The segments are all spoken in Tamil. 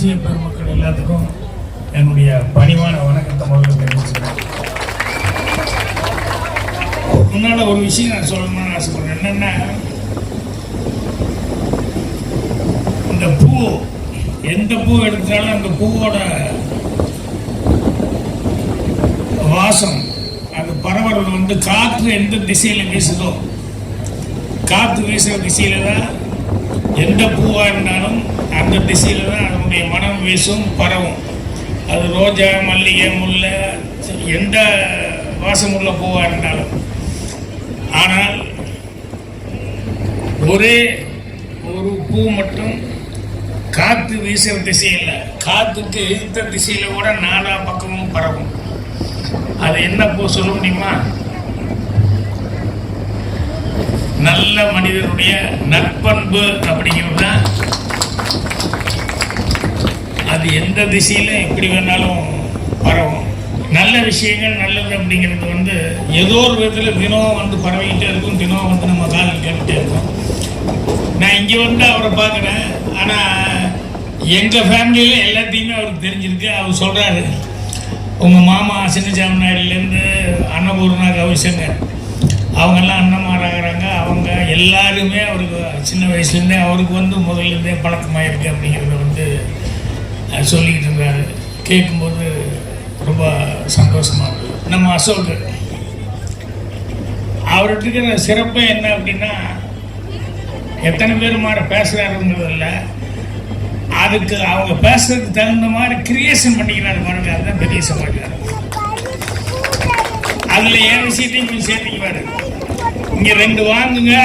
சீய பெருமக்கள் எல்லாத்துக்கும் என்னுடைய பணிவான வணக்கத்தை முதல்ல தெரிவிச்சுக்கிறேன் முன்னால ஒரு விஷயம் நான் சொல்லணும்னு ஆசைப்படுறேன். என்னென்னா இந்த பூ எந்த பூ எடுத்தாலும் அந்த பூவோட வாசம் அது பரவுறது வந்து காற்று எந்த திசையில் வீசுதோ காற்று வீசுகிற திசையில தான் எந்த பூவாக இருந்தாலும் அந்த திசையில் தான் அதனுடைய மனம் வீசும் பரவும். அது ரோஜா மல்லிகை முல்லை எந்த வாசமுள்ள பூவாக இருந்தாலும். ஆனால் ஒரே ஒரு பூ மட்டும் காற்று வீசுகிற திசையில் காற்றுக்கு எதிர்த்த திசையில கூட நாலா பக்கமும் பரவும். அது என்ன பூ சொல்ல முடியுமா? நல்ல மனிதனுடைய நற்பண்பு அப்படிங்கிறது தான் அது எந்த திசையில எப்படி வேணாலும் பரவும். நல்ல விஷயங்கள் நல்லது அப்படிங்கிறது வந்து ஏதோ ஒரு விதத்தில் தினம் வந்து பரவிக்கிட்டே இருக்கும் தினம் வந்து நம்ம காலில் கேட்டுட்டே இருக்கும். நான் இங்கே வந்து அவரை பார்க்குறேன். ஆனால் எங்கள் ஃபேமிலியில் எல்லாத்தையுமே அவருக்கு தெரிஞ்சிருக்கு. அவர் சொல்கிறாரு உங்கள் மாமா சின்னசாமி நாயுடுலேருந்து அன்னபூர்ணா கௌசங்கர் அவங்கெல்லாம் அண்ணமாராகிறாங்க. அவங்க எல்லாருமே அவருக்கு சின்ன வயசுலேருந்தே அவருக்கு வந்து முதல்லேருந்தே பழக்கமாக இருக்குது அப்படிங்கிறத வந்து சொல்லிக்கிட்டு இருந்தாரு கேட்கும்போது ரொம்ப சந்தோஷமாக இருக்குது நம்ம அசோக் அவர்கிட்ட இருக்கிற சிறப்பு என்ன அப்படின்னா எத்தனை பேர் மாற பேசுகிறாருங்கிறது இல்லை. அதுக்கு அவங்க பேசுறதுக்கு தகுந்த மாதிரி கிரியேஷன் பண்ணிக்கிறாரு பாருங்க. அதுதான் பெரிய சமாச்சாரம் அதில் ஏன் விஷயத்தையும் கொஞ்சம் சேர்த்துக்குவாரு. இங்கே ரெண்டு வாங்குங்க.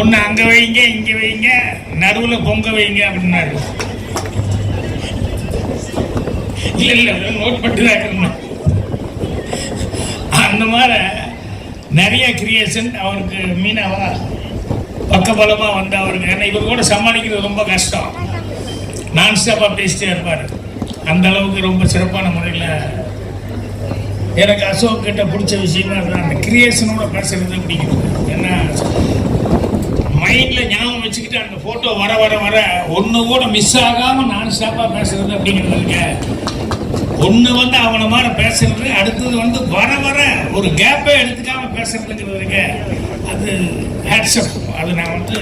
ஒன்று அங்கே வைங்க இங்கே வைங்க. நடுவில் பொங்க வைங்க அப்படின்னாரு. இல்லை இல்லை நோட் பட்டு தான் இருக்கணும் அந்த மாதிரி நிறைய கிரியேஷன் அவருக்கு மீனாவா பக்கபலமாக வந்த அவருக்கு. ஏன்னா இவர் கூட சமாளிக்கிறது ரொம்ப கஷ்டம். நான் ஸ்டாப்பாக பேசிட்டே இருப்பார். அந்த அளவுக்கு ரொம்ப சிறப்பான முறையில் எனக்கு அசோக் கிட்ட பிடிச்ச விஷயம்னா அதுதான் அந்த கிரியேஷனோட பேசுறது பிடிக்கும் ஏன்னா மைண்டில் ஞாபகம் வச்சுக்கிட்டு அந்த ஃபோட்டோ வர வர வர ஒன்று கூட மிஸ் ஆகாமல் நான் ஸ்டாப்பாக பேசுறது அப்படிங்கிறது இருக்க ஒன்று வந்து அவனை மாதிரி பேசுறது அடுத்தது வந்து வர வர ஒரு கேப்பே எடுத்துக்காம பேசுறதுங்கிறது இருக்க அது ஹேட்ஸ்அப் அது நான் வந்து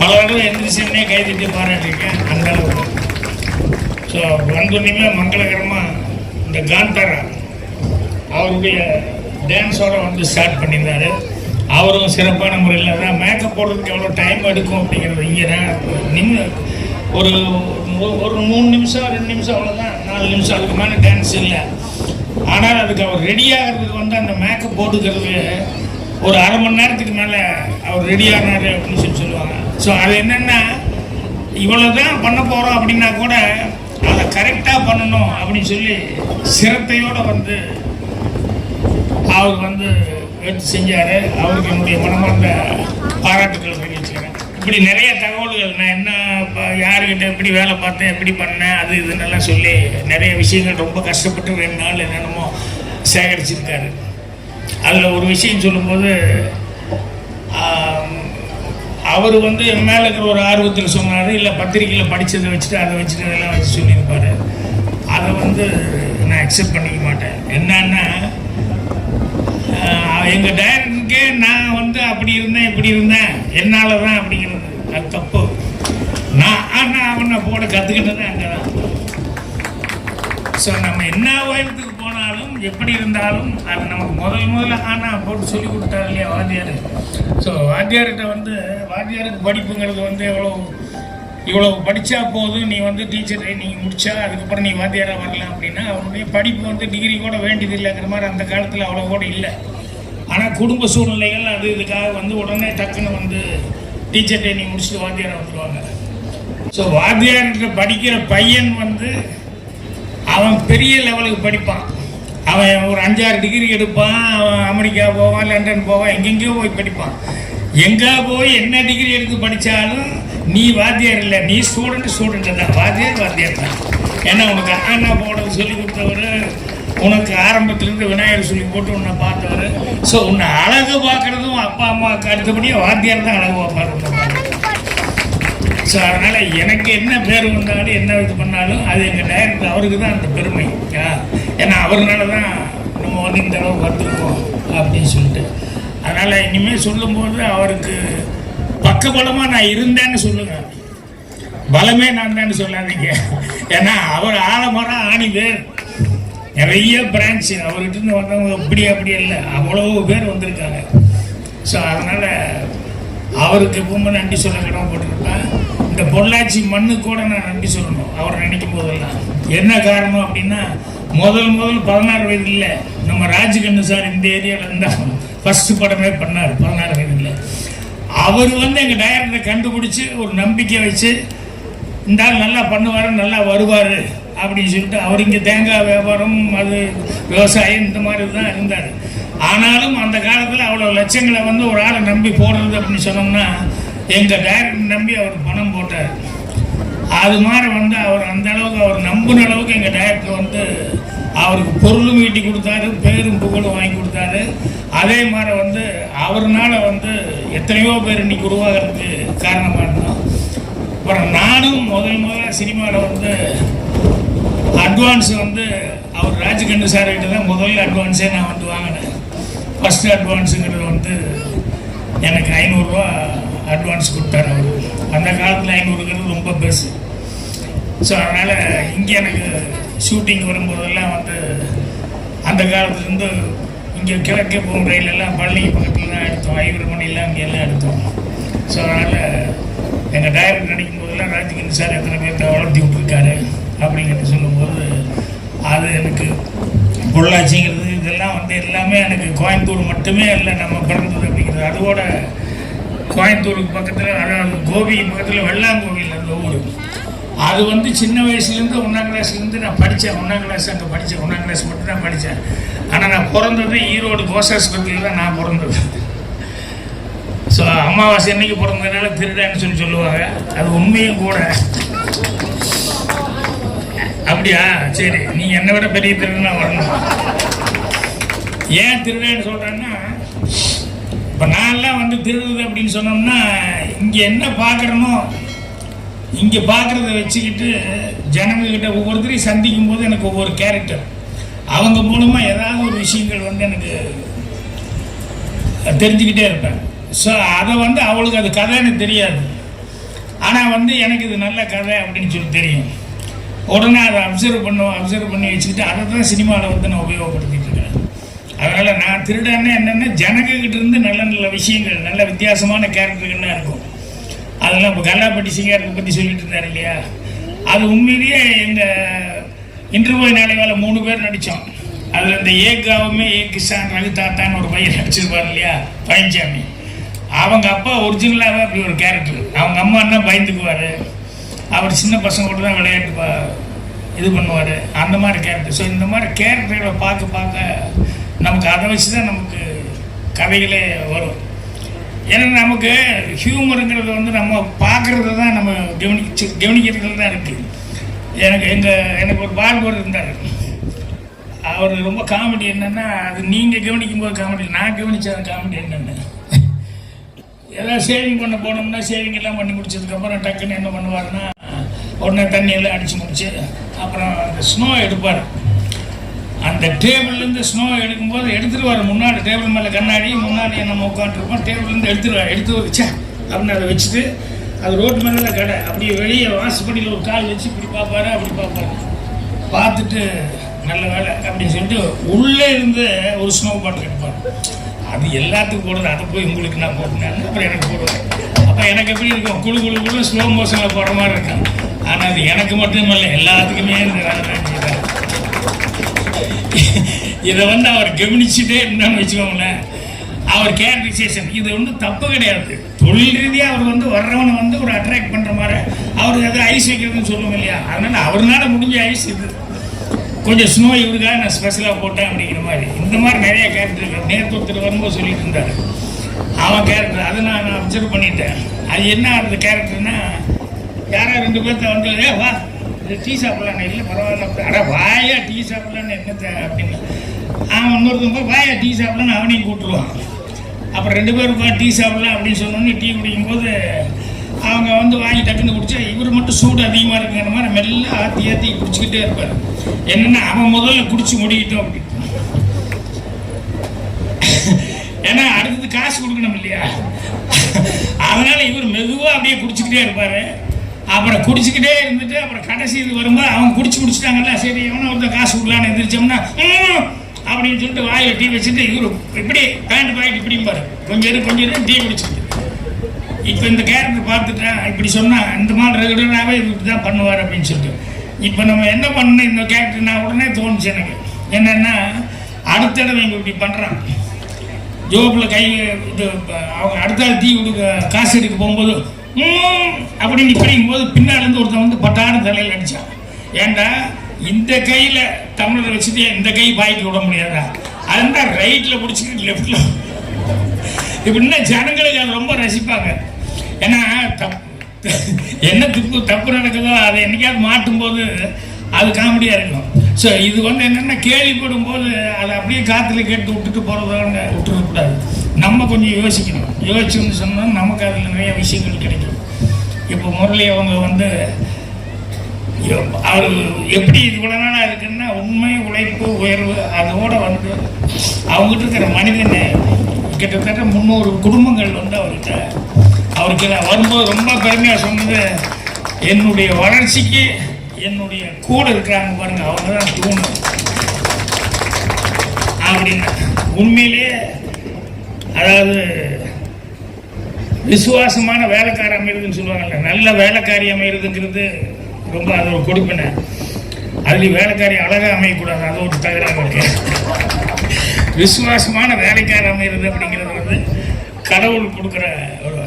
பல தடவை எந்திரிச்சுன்னே கைதிட்டு பாராட்டியிருக்கேன். அந்த அளவுக்கு. ஸோ வந்தோடனே மங்களகரமாக இந்த காந்தாரா அவருடைய டான்ஸோட வந்து ஸ்டார்ட் பண்ணியிருந்தாரு. அவரும் சிறப்பான முறையில் தான் மேக்கப் போடுறதுக்கு எவ்வளோ டைம் எடுக்கும் அப்படிங்கிறது இங்கே தான் நின்று ஒரு ஒரு- மூணு நிமிஷம் ரெண்டு நிமிஷம் அவ்வளோதான் நாலு நிமிஷம் அதுக்கு மேலே டான்ஸ் இல்லை. ஆனால் அதுக்கு அவர் ரெடி ஆகிறதுக்கு வந்து அந்த மேக்கப் போட்டுக்கிறது ஒரு அரை மணி நேரத்துக்கு மேலே அவர் ரெடி ஆனார் அப்படின்னு சொல்லி சொல்லுவாங்க. ஸோ அது என்னென்னா இவ்வளோ தான் பண்ண போகிறோம் அப்படின்னா கூட அதை கரெக்டாக பண்ணணும் அப்படின்னு சொல்லி சிரத்தையோடு வந்து அவர் வந்து எடுத்து செஞ்சார். அவருக்கு என்னுடைய மனமார்ந்த பாராட்டுக்கள் தெரிவிச்சுக்கிறேன். இப்படி நிறைய தகவல்கள் நான் என்ன யாருக்கிட்ட எப்படி வேலை பார்த்தேன் எப்படி பண்ணேன் அது இதுன்னெல்லாம் சொல்லி நிறைய விஷயங்கள் ரொம்ப கஷ்டப்பட்டு ரெண்டு நாள் என்னென்னமோ சேகரிச்சிருக்காரு. அதில் ஒரு விஷயம் சொல்லும்போது அவர் வந்து என் மேலே இருக்கிற ஒரு ஆர்வத்தில் சொன்னார் இல்லை பத்திரிக்கையில் படித்ததை வச்சுட்டு அதை வச்சுட்டு அதெல்லாம் வச்சு சொல்லியிருப்பார். அதை வந்து நான் அக்செப்ட் பண்ணிக்க மாட்டேன். என்னன்னா எங்கள் டைரக்டருக்கே நான் வந்து அப்படி இருந்தேன் இப்படி இருந்தேன். என்னால் தான் அப்படிங்கிறது அது தப்பு. நான் ஆனால் அவனை போட கற்றுக்கிட்டது அங்கே தான் ஸோ நம்ம என்ன உயரத்துக்கு போனாலும் எப்படி இருந்தாலும் அது நமக்கு முதல் முதல்ல ஆனால் போட்டு சொல்லி கொடுத்தாரு இல்லையா வாத்தியார்? ஸோ வாத்தியார்கிட்ட வந்து வாத்தியாருக்கு படிப்புங்கிறது வந்து எவ்வளோ இவ்வளோ படித்தா போதும் நீ வந்து டீச்சர் ட்ரைனிங் முடித்தா அதுக்கப்புறம் நீ வாத்தியாராக வரலாம் அப்படின்னா அவனுடைய படிப்பு வந்து டிகிரி கூட வேண்டியது இல்லைங்கிற மாதிரி அந்த காலத்தில் அவ்வளோ கூட இல்லை. ஆனால் குடும்ப சூழ்நிலைகள் அது இதுக்காக வந்து உடனே டக்குன்னு வந்து டீச்சர் ட்ரைனிங் முடிச்சுட்டு வாத்தியாராக வந்துடுவாங்க ஸோ வாத்தியார்கிட்ட படிக்கிற பையன் வந்து அவன் பெரிய லெவலுக்கு படிப்பான். அவன் ஒரு அஞ்சாறு டிகிரி எடுப்பான் அவன் அமெரிக்கா போவான் லண்டன் போவான் எங்கெங்கேயோ போய் படிப்பான். எங்கே போய் என்ன டிகிரி எடுத்து படித்தாலும் நீ வாத்தியார் இல்லை நீ ஸ்டூடெண்ட் ஸ்டூடெண்ட் தான். வாத்தியார் வாத்தியார் தான். ஏன்னா உனக்கு அண்ணா போட சொல்லி கொடுத்தவர் உனக்கு ஆரம்பத்திலிருந்து விநாயகர் சொல்லி போட்டு உன்னை பார்த்தவர். ஸோ உன்னை அழகு பார்க்குறதும் அப்பா அம்மாவுக்கு அடுத்தபடியே வாத்தியார் தான் அழகு பார்ப்பாரு ஸோ அதனால் எனக்கு என்ன பேர் வந்தாலும் என்ன இது பண்ணாலும் அது எங்கள் டைரக்டர் அவருக்கு தான் அந்த பெருமை. ஏன்னா அவர்னால தான் நம்ம வந்து இந்த அளவுக்கு வந்துருக்கோம் அப்படின்னு சொல்லிட்டு. அதனால் இனிமேல் சொல்லும்போது அவருக்கு பக்கபலமாக நான் இருந்தேன்னு சொல்லுங்கள் பலமே நான் தான் சொல்லாதீங்க ஏன்னா அவர் ஆழமரம் ஆணி பேர் நிறைய பிரான்ச் அவர்கிட்ட இருந்து வந்தவங்க இப்படி அப்படி இல்லை. அவ்வளவு பேர் வந்திருக்காங்க. ஸோ அதனால் அவருக்கு ரொம்ப நன்றி சொல்ல கடமைப்பட்டிருப்பேன் இந்த பொள்ளாச்சி மண்ணு கூட நான் நன்றி சொல்லணும். அவரை நினைக்கும் போதெல்லாம். என்ன காரணம் அப்படின்னா முதல் முதல் பதினாறு வயதில் நம்ம ராஜகண்ணு சார் இந்த ஏரியாவில் இருந்தால் ஃபஸ்ட்டு படமே பண்ணார் பதினாறு வயதில் அவர் வந்து எங்கள் டைரக்டரை கண்டுபிடிச்சி ஒரு நம்பிக்கை வச்சு இந்த ஆள் நல்லா பண்ணுவார் நல்லா வருவார். அப்படின்னு சொல்லிட்டு அவர் இங்கே தேங்காய் வியாபாரம் அது விவசாயம் இந்த மாதிரி தான் இருந்தார். ஆனாலும் அந்த காலத்தில் அவ்வளோ லட்சங்களை வந்து ஒரு ஆளை நம்பி போடுறது அப்படின்னு சொன்னோம்னா எங்கள் டைரக்டர் நம்பி அவர் பணம் போட்டார். அது மாதிரி வந்து அவர் அந்த அளவுக்கு அவர் நம்பின அளவுக்கு எங்கள் டைரக்டர் வந்து அவருக்கு பொருளும் ஈட்டி கொடுத்தாரு பேரும் புகழும் வாங்கி கொடுத்தாரு. அதே மாதிரி வந்து அவர்னால வந்து எத்தனையோ பேர் இன்னைக்கு உருவாகிறதுக்கு காரணமாக இருந்தோம் அப்புறம் நானும் முதல் முதல்ல சினிமாவில் வந்து அட்வான்ஸ் வந்து அவர் ராஜகண்ணு சார்கிட்ட தான் முதல்ல அட்வான்ஸே நான் வந்து வாங்கினேன். ஃபஸ்ட்டு அட்வான்ஸுங்கிறது வந்து எனக்கு ஐநூறுரூவா அட்வான்ஸ் கொடுத்தாரு அவர். அந்த காலத்தில் ஐநூறுங்கிறது ரொம்ப பெருசு. ஸோ அதனால் இங்கே எனக்கு ஷூட்டிங் வரும்போதெல்லாம் வந்து அந்த காலத்துலேருந்து இங்கே கிழக்கே போகும் ரயிலெல்லாம் பள்ளி பக்கத்தில் தான் எடுத்தோம். ஐவர் மணிலாம் இங்கே எல்லாம் எடுத்தோம். ஸோ அதனால் எங்கள் டைரக்டர் நடிக்கும் போதெல்லாம் ராஜகிரண் சார் எத்தனை பேர்த்த வளர்த்தி விட்ருக்காரு அப்படிங்கிறத சொல்லும்போது அது எனக்கு பொள்ளாச்சிங்கிறது இதெல்லாம் வந்து எல்லாமே எனக்கு கோயம்புத்தூர் மட்டுமே இல்லை நம்ம பிறந்தது அப்படிங்கிறது. அதோட கோயம்புத்தூருக்கு பக்கத்தில் அதாவது கோபி பக்கத்தில் வெள்ளாங்கோவில் அந்த ஊர். அது வந்து சின்ன வயசுலேருந்து ஒன்றாம் கிளாஸ்லேருந்து நான் படித்தேன். ஒன்றாம் கிளாஸ் அங்கே படித்தேன். ஒன்றாம் கிளாஸ் மட்டும் தான் படித்தேன். ஆனால் நான் பிறந்தது ஈரோடு கோசாஸ்பத்திரியில் தான் நான் பிறந்தது. ஸோ அமாவாசை அன்னைக்கு பிறந்ததுனால திருடான்னு சொல்லி சொல்லுவாங்க. அது உண்மையும் கூட. அப்படியா? சரி நீ என்னை விட பெரிய திருடனா வரணும். ஏன் திருடன்னு சொல்கிறேன்னா இப்போ நான்லாம் வந்து திருடுது அப்படின்னு சொன்னோம்னா இங்கே என்ன பார்க்குறனோ இங்கே பார்க்குறத வச்சுக்கிட்டு ஜனங்கக்கிட்ட ஒவ்வொருத்தரையும் சந்திக்கும் போது எனக்கு ஒவ்வொரு கேரக்டர் அவங்க மூலமாக ஏதாவது ஒரு விஷயங்கள் வந்து எனக்கு தெரிஞ்சுக்கிட்டே இருப்பேன். ஸோ அதை வந்து அவளுக்கு அது கதைன்னு தெரியாது. ஆனால் வந்து எனக்கு இது நல்ல கதை அப்படின்னு சொல்லி தெரியும். உடனே அதை அப்சர்வ் பண்ணுவோம் அப்சர்வ் பண்ணி வச்சுக்கிட்டு அதை தான் சினிமாவில் வந்து நான் உபயோகப்படுத்திட்டு இருக்கேன் அதனால் நான் திருடன்னு என்னென்னா ஜனங்கக்கிட்ட இருந்து நல்ல நல்ல விஷயங்கள் நல்ல வித்தியாசமான கேரக்டர்கள்லாம் இருக்கும். அதெல்லாம் இப்போ கல்லாப்பட்டி சிங்காரத்தை பற்றி சொல்லிட்டு இருந்தார் இல்லையா? அது உண்மையிலேயே எங்கள் இன்டர்வியூ நாளைவால மூணு பேர் நடித்தோம் அதில் இந்த ஏகாவுமே ஏ கிஷான் ரகு தாத்தான்னு ஒரு பையன் நடிச்சிருப்பார் இல்லையா? பழனிசாமி அவங்க அப்பா ஒரிஜினலாகவே அப்படி ஒரு கேரக்டர் அவங்க அம்மா என்ன பயந்துக்குவார்? அவர் சின்ன பசங்க கூட தான் விளையாட்டு பா- இது பண்ணுவார். அந்த மாதிரி கேரக்டர் ஸோ இந்த மாதிரி கேரக்டர்களை பார்க்க பார்க்க நமக்கு அதை வச்சு தான் நமக்கு கதைகளே வரும். ஏன்னா நமக்கு ஹியூமருங்கிறது வந்து நம்ம பார்க்குறது தான் நம்ம கவனிச்சு கவனிக்கிறது தான் இருக்குது எனக்கு எங்கள் எனக்கு ஒரு பார்பர் இருந்தார். அவர் ரொம்ப காமெடி என்னென்னா அது நீங்கள் கவனிக்கும் போது காமெடி நான் கவனித்த காமெடி என்னென்ன. ஏதாவது சேவிங் பண்ண போனோம்னா சேவிங் எல்லாம் பண்ணி முடிச்சதுக்கப்புறம் டக்குன்னு என்ன பண்ணுவாருன்னா உடனே தண்ணியெல்லாம் அடித்து முடிச்சு அப்புறம் அந்த ஸ்னோ எடுப்பார். அந்த டேபிள்லேருந்து ஸ்னோ எடுக்கும்போது எடுத்துகிட்டு வர முன்னாடி டேபிள் மேலே கண்ணாடி முன்னாடி நம்ம உட்காந்துருப்போம் டேபிள்லேருந்து எடுத்துருவார் எடுத்து வச்சா அப்படின்னு அதை வச்சுட்டு அது ரோட்டு மேலே தான் கடை. அப்படியே வெளியே வாசப்படியில் ஒரு கால் வச்சு இப்படி பார்ப்பாரு அப்படி பார்ப்பாரு. பார்த்துட்டு நல்ல வேலை அப்படின்னு சொல்லிட்டு உள்ளே இருந்து ஒரு ஸ்னோ பாட்டில் எடுப்பார். அது எல்லாத்துக்கும் போடுறது அதை போய் உங்களுக்கு நான் போட்டேன் அப்புறம் எனக்கு போடுவேன். அப்போ எனக்கு எப்படி இருக்கும்? குழு குழு குழு ஸ்லோ மோஷனில் போகிற மாதிரி இருக்கும். ஆனால் அது எனக்கு மட்டும் இல்லை எல்லாத்துக்குமே இதை வந்து அவர் கவனிச்சுட்டே இருந்தான்னு வச்சுக்கோங்களேன். அவர் கேரக்டரைசேஷன் இது ஒன்றும் தப்பு கிடையாது. தொழில் ரீதியாக அவர் வந்து வர்றவனை வந்து ஒரு அட்ராக்ட் பண்ணுற மாதிரி அவர் எதாவது ஐஸ் வைக்கிறதுன்னு சொல்லுவோம் இல்லையா? அதனால் அவர்னால முடிஞ்ச ஐஸ் இது. கொஞ்சம் ஸ்னோ இவருக்காக நான் ஸ்பெஷலாக போட்டேன் அப்படிங்கிற மாதிரி. இந்த மாதிரி நிறைய கேரக்டர் இருக்கு. நேற்று ஒருத்தர் வரும்போது சொல்லிட்டு இருந்தார். அவன் கேரக்டர் அதை நான் நான் அப்சர்வ் பண்ணிட்டேன். அது என்ன அந்த கேரக்டர்னா யாரோ ரெண்டு பேர்த்த வந்து வா இது டீ சாப்பிடலாம். இல்லை பரவாயில்ல. அப்படி அட வாயா டீ சாப்பிடலான்னு தேவை அப்படின்னு. அவன் இன்னொருத்தவங்க வாயா டீ சாப்பிடலான்னு அவனையும் கூட்டுருவான் அப்புறம் ரெண்டு பேரும் உட்காந்து டீ சாப்பிடலாம் அப்படின்னு சொன்னோன்னே டீ குடிக்கும்போது அவங்க வந்து வாங்கி டக்குன்னு குடிச்சா இவர் மட்டும் சூடு அதிகமாக இருக்குங்கிற மாதிரி மெல்ல ஆற்றி ஆற்றி குடிச்சிக்கிட்டே இருப்பார். என்னன்னா அவன் முதல்ல குடிச்சு முடிக்கிட்டோம் அப்படின்னு ஏன்னா அடுத்தது காசு கொடுக்கணும் இல்லையா? அதனால இவர் மெதுவாக அப்படியே குடிச்சுக்கிட்டே இருப்பார். அப்புறம் குடிச்சுக்கிட்டே இருந்துட்டு அப்புறம் கடைசியில் வரும்போது அவங்க குடிச்சு குடிச்சிட்டாங்கல்ல சரி எவனோ ஒருத்தர் காசு கொடுக்கலான்னு எந்திரிச்சோம்னா "ம்" அப்படின்னு சொல்லிட்டு வாயில் டீ வச்சுட்டு இவரு இப்படி பேண்ட் பாக்கெட் இப்படிம்பாரு கொஞ்சம் இரு கொஞ்சம் இரு டீ குடிச்சிட்டு இப்போ இந்த கேரக்டர் பார்த்துட்டேன் இப்படி சொன்னால் இந்த மாதிரி ரெகுலராகவே இப்படி தான் பண்ணுவார் அப்படின்னு சொல்லிட்டு. இப்போ நம்ம என்ன பண்ணணும் இந்த கேரக்டர் நான் உடனே தோணுச்சு எனக்கு. என்னென்னா அடுத்த தடவை இவங்க இப்படி பண்ணுறான் ஜோப்பில் கை இது அவங்க அடுத்த தீ டீ கொடுக்க காசு எடுக்க போகும்போது அப்படின்னு இப்படிங்கும் போது பின்னாடி இருந்து ஒருத்தன் வந்து பட்டாரம் தலையில் அடித்தான் ஏண்டா இந்த கையில் தமிழரை வச்சுட்டு இந்த கை பாய்க்கு விட முடியாதா? அதுதான் ரைட்டில் பிடிச்சிக்கிட்டு லெஃப்டில் இப்படின்னா ஜனங்களுக்கு அது ரொம்ப ரசிப்பாங்க. ஏன்னா தப் என்ன தப்பு தப்பு நடக்குதோ அதை என்னைக்காவது மாட்டும் போது அது காமெடியாக இருக்கும். ஸோ இது வந்து என்னென்னா கேள்விப்படும் போது அதை அப்படியே காற்றுல கேட்டு விட்டுட்டு போகிறதோன்னு விட்டுறக்கூடாது. நம்ம கொஞ்சம் யோசிக்கணும். யோசிச்சுன்னு சொன்னால் நமக்கு அதில் நிறைய விஷயங்கள் கிடைக்கும். இப்போ முரளி அவங்க வந்து அவர் எப்படி இது இவ்வளோ நாளாக இருக்குன்னா உண்மை உழைப்பு உயர்வு அதோட வந்து அவங்ககிட்ட இருக்கிற மனிதனை கிட்டத்தட்ட முந்நூறு குடும்பங்கள் வந்து அவர்கிட்ட அவருக்கு வரும்போது ரொம்ப பெருமையாக சொன்னது என்னுடைய வளர்ச்சிக்கு என்னுடைய கூட இருக்கிறாங்க பாருங்க அவங்க தான் தூணும் அப்படின்னு உண்மையிலேயே அதாவது விசுவாசமான வேலைக்கார அமைகிறதுன்னு சொல்லுவாங்கல்ல நல்ல வேலைக்காரி அமைகிறதுங்கிறது ரொம்ப அது ஒரு கொடுப்பினை அதுலேயும் வேலைக்காரி அழகாக அமையக்கூடாது அது ஒரு தகராறு இருக்கு விசுவாசமான வேலைக்கார அமைகிறது அப்படிங்கிறது வந்து கடவுள் கொடுக்குற ஒரு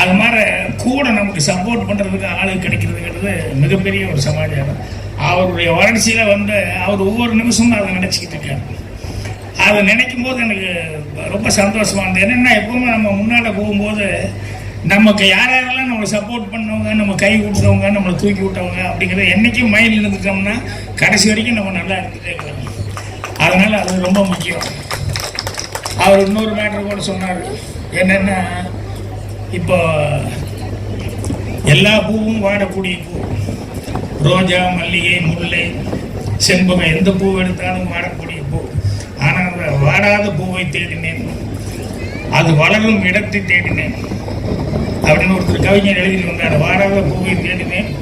அது மாதிரி கூட நமக்கு சப்போர்ட் பண்ணுறதுக்கு ஆளு கிடைக்கிறதுங்கிறது மிகப்பெரிய ஒரு சமாச்சாரம். அவருடைய வறட்சியில் வந்து அவர் ஒவ்வொரு நிமிஷமும் அதை நினச்சிக்கிட்டு இருக்காரு. அதை நினைக்கும் போது எனக்கு ரொம்ப சந்தோஷமா இருந்தது. என்னென்னா எப்பவுமே நம்ம முன்னால் போகும்போது நமக்கு யார் யாரெல்லாம் நம்மளை சப்போர்ட் பண்ணவங்க நம்ம கை கொடுத்தவங்க நம்மளை தூக்கி விட்டவங்க அப்படிங்கிறத என்றைக்கும் மைண்டில் இருந்துட்டோம்னா கடைசி வரைக்கும் நம்ம நல்லா இருந்துகிட்டே இருக்கலாம். அதனால் அது ரொம்ப முக்கியம். அவர் இன்னொரு மேட்ரு கூட சொன்னார். என்னென்னா இப்போ எல்லா பூவும் வாடக்கூடிய பூ. ரோஜா மல்லிகை முல்லை செண்பகம் எந்த பூ எடுத்தாலும் வாடக்கூடிய பூ. ஆனால் வாடாத பூவை தேடினேன். அது வளரும் இடத்தை தேடினேன். அப்படின்னு ஒருத்தர் கவிஞர் எழுதியிருந்தார் வாடாத பூவை தேடினேன்.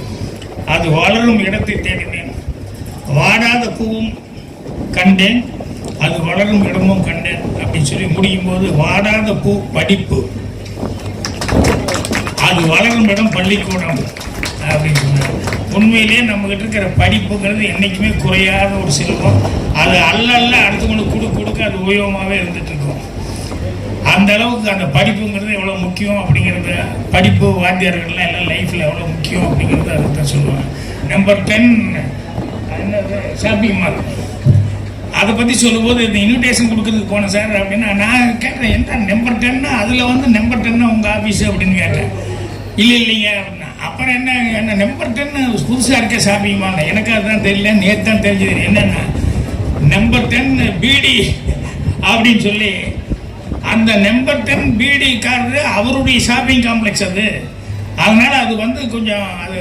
அது வளரும் இடத்தை தேடினேன். வாடாத பூவும் கண்டேன். அது வளரும் இடமும் கண்டேன். அப்படின்னு சொல்லி முடியும் போது வாடாத பூ படிப்பு. அது வளரும் இடம் பள்ளிக்கூடம் அப்படின்னு சொன்னார். உண்மையிலேயே நம்மகிட்ட இருக்கிற படிப்புங்கிறது என்றைக்குமே குறையாத ஒரு செல்வம். அது அல்ல அல்ல அடுத்தவங்களுக்கு கொடு கொடுக்க அது உபயோகமாகவே இருந்துகிட்ருக்கோம் அந்த அளவுக்கு அந்த படிப்புங்கிறது எவ்வளோ முக்கியம் அப்படிங்கிறத படிப்பு வாத்தியார்கள்லாம் எல்லாம் லைஃப்பில் எவ்வளோ முக்கியம் அப்படிங்கிறத அதை தான் சொல்லுவேன் நம்பர் டென் என்னது? Shopping mall. அதை பற்றி சொல்லும்போது இந்த இன்விடேஷன் கொடுக்கறதுக்கு போனேன் சார் அப்படின்னா நான் கேட்டேன் என்ன நம்பர் டென்னா அதில் வந்து நம்பர் டென்னா உங்கள் ஆஃபீஸு அப்படின்னு கேட்டேன். இல்லை இல்லைங்க அப்படின்னா அப்புறம் என்ன என்ன நம்பர் டென்னு புதுசாக இருக்க ஷாப்பிங் எனக்கு அதுதான் தெரியல நேற்று தான் தெரிஞ்சது. என்னென்னா நம்பர் டென் பிடி அப்படின்னு சொல்லி அந்த நம்பர் டென் பிடி கார்டு அவருடைய ஷாப்பிங் காம்ப்ளெக்ஸ் அது. அதனால் அது வந்து கொஞ்சம் அது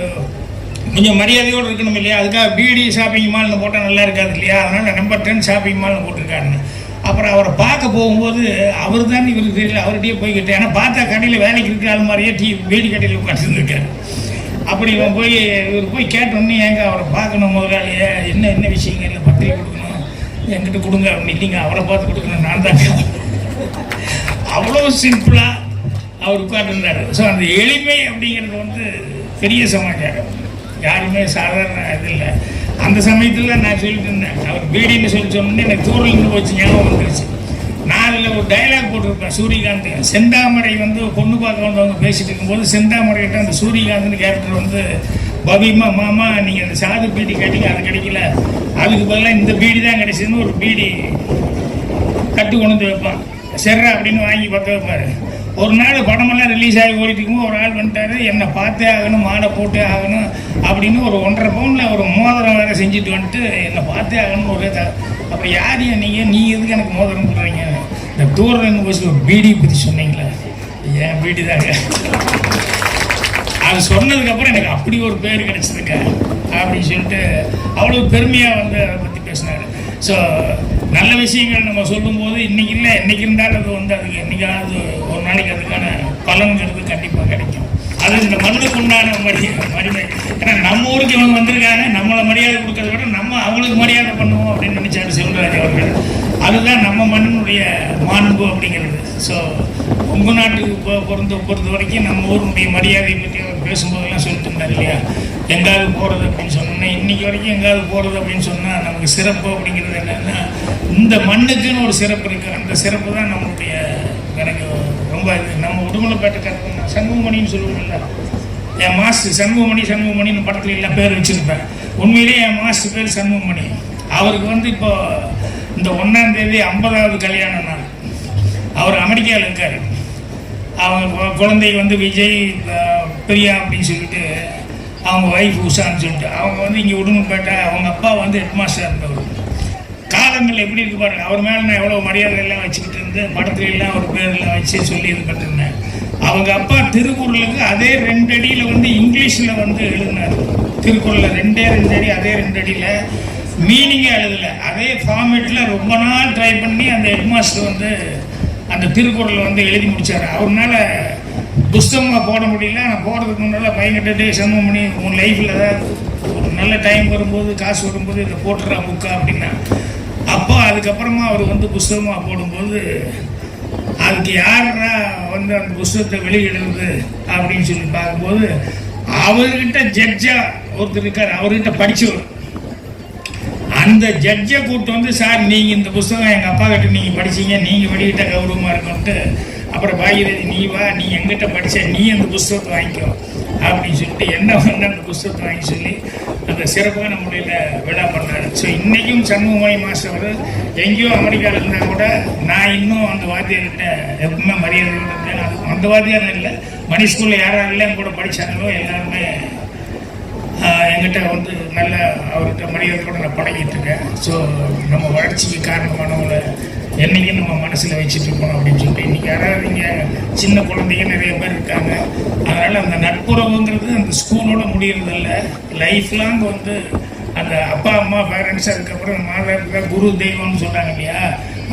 கொஞ்சம் மரியாதையோடு இருக்கணும் இல்லையா? அதுக்காக பிடி ஷாப்பிங் மால்னு போட்டால் நல்லா இருக்காது இல்லையா? அதனால் நம்பர் டென் ஷாப்பிங் மால்னு போட்டிருக்காருன்னு. அப்புறம் அவரை பார்க்க போகும்போது அவர் தான் இவருக்கு தெரியல அவர்கிட்டயே போய்கிட்டு ஏன்னா பார்த்தா கடையில் வேலைக்கு இருக்கிற ஆள் மாதிரியே டீ வேடி கடையில் உட்காந்துருக்காரு அப்படி இவன் போய் இவர் போய் கேட்டோன்னே ஏங்க அவரை பார்க்கணும் முதலாளியே என்ன என்ன விஷயங்க இல்லை பத்திரிக்கை கொடுக்கணும் என்கிட்ட கொடுங்க அப்படின்னு இல்லைங்க அவரை பார்த்து கொடுக்கணும் நான் தான் அவ்வளோ சிம்பிளாக அவர் உட்காந்துருந்தார் ஸோ அந்த எளிமை அப்படிங்கிறது வந்து பெரிய சமாச்சாரம். யாருமே சாதாரண இது இல்லை. அந்த சமயத்தில் நான் சொல்லிட்டு இருந்தேன். அவர் பீடின்னு சொல்லி சொன்னோன்னே எனக்கு தூரல் இருந்து போச்சு ஞாபகம் வந்துருச்சு. நான் அதில் ஒரு டைலாக் போட்டிருப்பேன் சூரியகாந்த். செந்தாமரை வந்து பொண்ணு பார்க்க வந்தவங்க பேசிட்டு இருக்கும்போது செந்தாமரைகிட்ட அந்த சூரியகாந்த்னு கேரக்டர் வந்து பபிமா மாமா நீங்கள் அந்த சாது பீடி கேட்டீங்க அது கிடைக்கல. அதுக்கு பதிலாக இந்த பீடி தான் கிடைச்சதுன்னு ஒரு பீடி கட்டு கொண்டு வந்து வைப்பான். செர்ரா அப்படின்னு வாங்கி பற்ற வைப்பாரு. ஒரு நாள் படமெல்லாம் ரிலீஸ் ஆகி ஓடிட்டு இருக்கும்போது ஒரு ஆள் வந்துட்டாரு என்னை பார்த்தே ஆகணும் மாலை போட்டே ஆகணும் அப்படின்னு ஒரு ஒன்றரை பவுனில் ஒரு மோதிரம் வேறு செஞ்சுட்டு வந்துட்டு என்னை பார்த்தே ஆகணும்னு ஒரே த அப்போ யார் நீங்கள் நீங்கள் எதுக்கு எனக்கு மோதிரம் போடுறீங்க? இந்த தூரம் போச்சு ஒரு பீடி பற்றி சொன்னீங்களே. ஏன் பீடி தாங்க? அது சொன்னதுக்கப்புறம் எனக்கு அப்படி ஒரு பேர் கிடைச்சதுங்க அப்படின்னு சொல்லிட்டு அவ்வளோ பெருமையாக வந்து அதை பற்றி பேசினாரு. ஸோ நல்ல விஷயங்கள் நம்ம சொல்லும்போது இன்னைக்கு இல்லை இன்னைக்கு இருந்தாலும் அது வந்து அதுக்கு என்னைக்காவது ஒரு நாளைக்கு அதுக்கான பலன்கிறது கண்டிப்பாக கிடைக்கும். அது இந்த மண்ணுக்கு உண்டான மரியாதை. ஏன்னா நம்ம ஊருக்கு இவங்க வந்திருக்காங்க நம்மளை மரியாதை கொடுக்கறத விட நம்ம அவங்களுக்கு மரியாதை பண்ணுவோம் அப்படின்னு நினைச்சாரு சிவராஜ் அவர்கள். அதுதான் நம்ம மண்ணினுடைய மாண்பு அப்படிங்கிறது. ஸோ உங்கள் நாட்டுக்கு பொறுத்த பொறுத்த வரைக்கும் நம்ம ஊருடைய மரியாதையை பற்றி அவர் பேசும்போதெல்லாம் சொல்லிட்டு இருந்தார் இல்லையா? எங்காவது போகிறது அப்படின்னு சொன்னோன்னா இன்றைக்கி வரைக்கும் எங்காவது போகிறது அப்படின்னு சொன்னால் நமக்கு சிறப்பு அப்படிங்கிறது என்னன்னா இந்த மண்ணுக்குன்னு ஒரு சிறப்பு இருக்குது அந்த சிறப்பு தான் நம்மளுடைய எனக்கு ரொம்ப இது நம்ம உடுமலைப்பேட்டை சண்முகமணின்னு சொல்லுவோம்ல என் மாஸ்டர் சண்முகமணி சண்முகமணின்னு படத்தில் எல்லாம் பேர் வச்சுருப்பேன். உண்மையிலேயே என் மாஸ்டர் பேர் சண்முகமணி. அவருக்கு வந்து இப்போ இந்த ஒன்றாம் தேதி ஐம்பதாவது கல்யாண நாள். அவர் அமெரிக்காவில் இருக்கார். அவங்க குழந்தை வந்து விஜய் பிரியா அப்படின்னு சொல்லிட்டு அவங்க ஒய்ஃப் உஷான்னு சொல்லிட்டு அவங்க வந்து இங்கே உடுமல்பேட்டை அவங்க அப்பா வந்து ஹெட் மாஸ்டர் இருந்தவர். காலங்கள் எப்படி இருக்கு பாருங்க. அவர் மேலே நான் எவ்வளோ மரியாதை எல்லாம் வச்சுக்கிட்டு இருந்து படத்துல எல்லாம் ஒரு பேரெல்லாம் வச்சு சொல்லி இது பண்ணிருந்தேன் அவங்க அப்பா திருக்குறளுக்கு அதே ரெண்டு அடியில் வந்து இங்கிலீஷில் வந்து எழுதினார். திருக்குறளில் ரெண்டே ரெண்டு அடி அதே ரெண்டு அடியில் மீனிங்கே எழுதலை. அதே ஃபார்மேட்டில் ரொம்ப நாள் ட்ரை பண்ணி அந்த ஹெட்மாஸ்டர் வந்து அந்த திருக்குறளை வந்து எழுதி முடித்தார் அவர்னால புஸ்தகமாக போட முடியல. நான் போடுறதுக்கு முன்னால் பையன்கிட்ட சமம் பண்ணி உன் லைஃப்பில் ஒரு நல்ல டைம் வரும்போது காசு வரும்போது இதை போட்டுறா புக்கா அப்படின்னா. அப்போ அதுக்கப்புறமா அவர் வந்து புஸ்தகமாக போடும்போது அதுக்கு யாரா வந்து அந்த புஸ்தகத்தை வெளியிடுறது அப்படின்னு சொல்லி பார்க்கும்போது அவர்கிட்ட ஜட்ஜா ஒருத்தர் இருக்கார். அவர்கிட்ட படித்தவர் அந்த ஜட்ஜை கூப்பிட்டு வந்து சார் நீங்கள் இந்த புஸ்தகம் எங்கள் அப்பா கிட்ட நீங்கள் படிச்சீங்க. நீங்கள் வெளியிட்ட கௌரவமாக இருக்கும்ட்டு அப்புறம் பாகிரதி நீ வா நீ எங்கிட்ட படித்த நீ அந்த புஸ்தகத்தை வாங்கிக்கோ. அப்படின்னு சொல்லிட்டு என்ன பண்ண அந்த புஸ்தகத்தை வாங்கி சொல்லி அந்த சிறப்பான முறையில் விழா பண்ணாரு ஸோ இன்றைக்கும் சண்முகமணி மாஸ்டர் அவர் எங்கேயோ அமெரிக்காவில் இருந்தால் கூட நான் இன்னும் அந்த வாத்தியார்கிட்ட எப்பவுமே மரியாதை இருந்தேன் அது அந்த வாத்தியார் இல்லை மணி ஸ்கூலில் யாரெல்லாம் கூட படித்தாங்களோ எல்லாருமே எங்கிட்ட என்கிட்ட வந்து நல்ல அவர்கிட்ட மரியாதையோட நான் பழகிட்டு இருக்கேன். ஸோ நம்ம வளர்ச்சிக்கு காரணமானவங்களை என்னைக்கும் நம்ம மனசில் வச்சுட்டு இருக்கணும் அப்படின்னு சொல்லிட்டு இன்றைக்கி யாராவது இங்கே சின்ன குழந்தைங்க நிறைய பேர் இருக்காங்க. அதனால் அந்த நட்புறவுங்கிறது அந்த ஸ்கூலோட முடியறதில்ல. லைஃப் லாங் வந்து அந்த அப்பா அம்மா பேரண்ட்ஸாக அதுக்கப்புறம் மாதா குரு தெய்வம்னு சொல்கிறாங்க இல்லையா?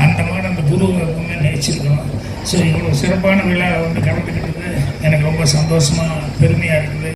அந்த மாதிரி அந்த குருவை எப்பவுமே நினைச்சிருக்கணும். ஸோ இவ்வளோ சிறப்பான விழா வந்து கலந்துக்கிட்டது எனக்கு ரொம்ப சந்தோஷமாக பெருமையாக இருக்குது.